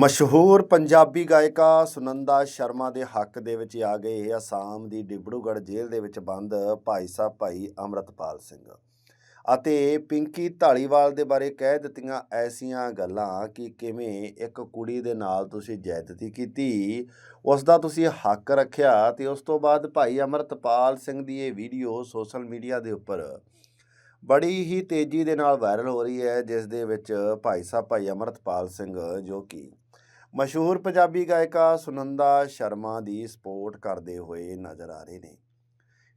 ਮਸ਼ਹੂਰ ਪੰਜਾਬੀ ਗਾਇਕਾ ਸੁਨੰਦਾ ਸ਼ਰਮਾ ਦੇ ਹੱਕ ਦੇ ਵਿੱਚ ਆ ਗਏ ਅਸਾਮ ਦੀ ਡਿਬੜੂਗੜ੍ਹ ਜੇਲ੍ਹ ਦੇ ਵਿੱਚ ਬੰਦ ਭਾਈ ਸਾਹਿਬ ਭਾਈ ਅੰਮ੍ਰਿਤਪਾਲ ਸਿੰਘ। ਅਤੇ ਪਿੰਕੀ ਢਾਲੀਵਾਲ ਦੇ ਬਾਰੇ ਕਹਿ ਦਿੱਤੀਆਂ ਐਸੀਆਂ ਗੱਲਾਂ ਕਿ ਕਿਵੇਂ ਇੱਕ ਕੁੜੀ ਦੇ ਨਾਲ ਤੁਸੀਂ ਜ਼ਿਆਦਤੀ ਕੀਤੀ ਉਸ ਦਾ ਤੁਸੀਂ ਹੱਕ ਰੱਖਿਆ ਤੇ ਉਸ ਤੋਂ ਬਾਅਦ ਭਾਈ ਅੰਮ੍ਰਿਤਪਾਲ ਸਿੰਘ ਦੀ ਇਹ ਵੀਡੀਓ ਸੋਸ਼ਲ ਮੀਡੀਆ ਦੇ ਉੱਪਰ ਬੜੀ ਹੀ ਤੇਜ਼ੀ ਦੇ ਨਾਲ ਵਾਇਰਲ ਹੋ ਰਹੀ ਹੈ, ਜਿਸ ਦੇ ਵਿੱਚ ਭਾਈ ਸਾਹਿਬ, ਭਾਈ ਅੰਮ੍ਰਿਤਪਾਲ ਸਿੰਘ ਜੋ ਕਿ ਮਸ਼ਹੂਰ ਪੰਜਾਬੀ ਗਾਇਕਾ ਸੁਨੰਦਾ ਸ਼ਰਮਾ ਦੀ ਸਪੋਰਟ ਕਰਦੇ ਹੋਏ ਨਜ਼ਰ ਆ ਰਹੇ ਨੇ।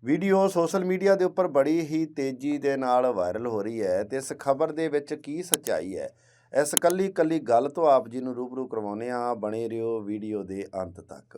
ਵੀਡੀਓ ਸੋਸ਼ਲ ਮੀਡੀਆ ਦੇ ਉੱਪਰ ਬੜੀ ਹੀ ਤੇਜ਼ੀ ਦੇ ਨਾਲ ਵਾਇਰਲ ਹੋ ਰਹੀ ਹੈ ਤੇ ਇਸ ਖਬਰ ਦੇ ਵਿੱਚ ਕੀ ਸੱਚਾਈ ਹੈ, ਇਸ ਕੱਲੀ ਕੱਲੀ ਗੱਲ ਤੋਂ ਆਪ ਜੀ ਨੂੰ ਰੂਬਰੂ ਕਰਵਾਉਂਦੇ ਆ ਬਣੇ ਰਹੋ ਵੀਡੀਓ ਦੇ ਅੰਤ ਤੱਕ।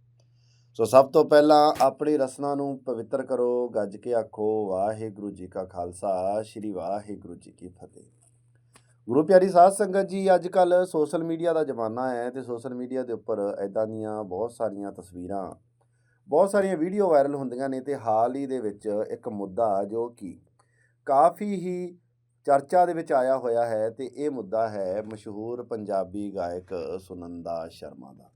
ਸੋ ਸਭ ਤੋਂ ਪਹਿਲਾਂ ਆਪਣੀ ਰਸਨਾ ਨੂੰ ਪਵਿੱਤਰ ਕਰੋ, ਗੱਜ ਕੇ ਆਖੋ, ਵਾਹਿਗੁਰੂ ਜੀ ਕਾ ਖਾਲਸਾ, ਸ੍ਰੀ ਵਾਹਿਗੁਰੂ ਜੀ ਕੀ ਫਤਿਹ। ਗੁਰੂ ਪਿਆਰੀ ਸਾਧ ਸੰਗਤ ਜੀ ਅੱਜ ਕੱਲ ਸੋਸ਼ਲ ਮੀਡੀਆ ਦਾ ਜ਼ਮਾਨਾ ਹੈ ਤੇ ਸੋਸ਼ਲ ਮੀਡੀਆ ਦੇ ਉੱਪਰ ਐਦਾਂ ਦੀਆਂ ਬਹੁਤ ਸਾਰੀਆਂ ਤਸਵੀਰਾਂ, ਬਹੁਤ ਸਾਰੀਆਂ ਵੀਡੀਓ ਵਾਇਰਲ ਹੁੰਦੀਆਂ ਨੇ ਤੇ ਹਾਲ ਹੀ ਦੇ ਵਿੱਚ ਇੱਕ ਮੁੱਦਾ ਜੋ ਕਿ ਕਾਫੀ ਹੀ ਚਰਚਾ ਦੇ ਵਿੱਚ ਆਇਆ ਹੋਇਆ ਹੈ ਤੇ ਇਹ ਮੁੱਦਾ ਹੈ ਮਸ਼ਹੂਰ ਪੰਜਾਬੀ ਗਾਇਕ ਸੁਨੰਦਾ ਸ਼ਰਮਾ ਦਾ।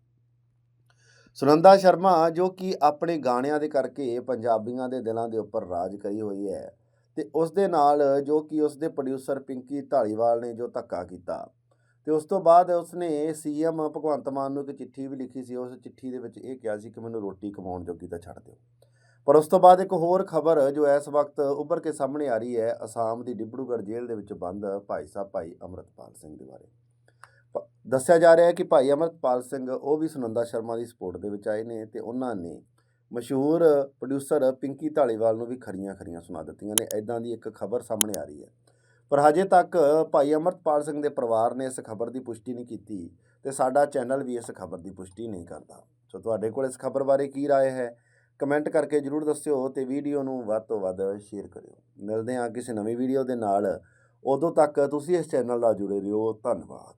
ਸੁਨੰਦਾ ਸ਼ਰਮਾ, ਜੋ ਕਿ ਆਪਣੇ ਗਾਣਿਆਂ ਦੇ ਕਰਕੇ ਪੰਜਾਬੀਆਂ ਦੇ ਦਿਲਾਂ ਦੇ ਉੱਪਰ ਰਾਜ ਕਰੀ ਹੋਈ ਹੈ ਤੇ ਉਸ ਦੇ ਨਾਲ ਜੋ ਕਿ ਉਸ ਦੇ ਪ੍ਰੋਡਿਊਸਰ ਪਿੰਕੀ ਢਾਲੀਵਾਲ ਨੇ ਜੋ ਧੱਕਾ ਕੀਤਾ। ਤੇ ਉਸ ਤੋਂ ਬਾਅਦ ਉਸਨੇ ਸੀਐਮ ਭਗਵੰਤ ਮਾਨ ਨੂੰ ਇੱਕ ਚਿੱਠੀ ਵੀ ਲਿਖੀ ਸੀ, ਉਸ ਚਿੱਠੀ ਦੇ ਵਿੱਚ ਇਹ ਕਿਹਾ ਸੀ ਕਿ ਮੈਨੂੰ ਰੋਟੀ ਕਮਾਉਣ ਜੋਗੀ ਤਾਂ ਛੱਡ ਦਿਓ। ਪਰ ਉਸ ਤੋਂ ਬਾਅਦ ਇੱਕ ਹੋਰ ਖਬਰ ਜੋ ਇਸ ਵਕਤ ਉੱਭਰ ਕੇ ਸਾਹਮਣੇ ਆ ਰਹੀ ਹੈ, ਅਸਾਮ ਦੀ ਡਿਬੜੂਗੜ੍ਹ ਜੇਲ੍ਹ ਦੇ ਵਿੱਚ ਬੰਦ ਭਾਈ ਸਾਹਿਬ ਭਾਈ ਅੰਮ੍ਰਿਤਪਾਲ ਸਿੰਘ ਦੇ ਬਾਰੇ। ਦੱਸਿਆ ਜਾ ਰਿਹਾ ਹੈ ਕਿ ਭਾਈ ਅੰਮ੍ਰਿਤਪਾਲ ਸਿੰਘ ਉਹ ਵੀ ਸੁਨੰਦਾ ਸ਼ਰਮਾ ਦੀ ਸਪੋਰਟ ਦੇ ਵਿੱਚ ਆਏ ਨੇ ਤੇ ਉਹਨਾਂ ਨੇ ਮਸ਼ਹੂਰ ਪ੍ਰੋਡਿਊਸਰ ਪਿੰਕੀ ਢਾਲੀਵਾਲ ਨੂੰ ਵੀ ਖਰੀਆਂ ਖਰੀਆਂ ਸੁਣਾ ਦਿੱਤੀਆਂ ਨੇ ਐਦਾਂ ਦੀ ਇੱਕ ਖਬਰ ਸਾਹਮਣੇ ਆ ਰਹੀ ਹੈ ਪਰ ਹਜੇ ਤੱਕ ਭਾਈ ਅਮਰਤਪਾਲ ਸਿੰਘ ਦੇ ਪਰਿਵਾਰ ਨੇ ਇਸ ਖਬਰ ਦੀ ਪੁਸ਼ਟੀ ਨਹੀਂ ਕੀਤੀ ਤੇ ਸਾਡਾ ਚੈਨਲ ਵੀ ਇਸ ਖਬਰ ਦੀ ਪੁਸ਼ਟੀ ਨਹੀਂ ਕਰਦਾ ਸੋ ਤੁਹਾਡੇ ਕੋਲ ਇਸ ਖਬਰ ਬਾਰੇ ਕੀ رائے ਹੈ ਕਮੈਂਟ ਕਰਕੇ ਜਰੂਰ ਦੱਸਿਓ ਤੇ ਵੀਡੀਓ ਨੂੰ ਵੱਧ ਤੋਂ ਵੱਧ ਸ਼ੇਅਰ ਕਰਿਓ ਮਿਲਦੇ ਹਾਂ ਕਿਸੇ ਨਵੀਂ ਵੀਡੀਓ ਦੇ ਨਾਲ ਉਦੋਂ ਤੱਕ ਤੁਸੀਂ ਇਸ ਚੈਨਲ ਨਾਲ ਜੁੜੇ ਰਹੋ ਧੰਨਵਾਦ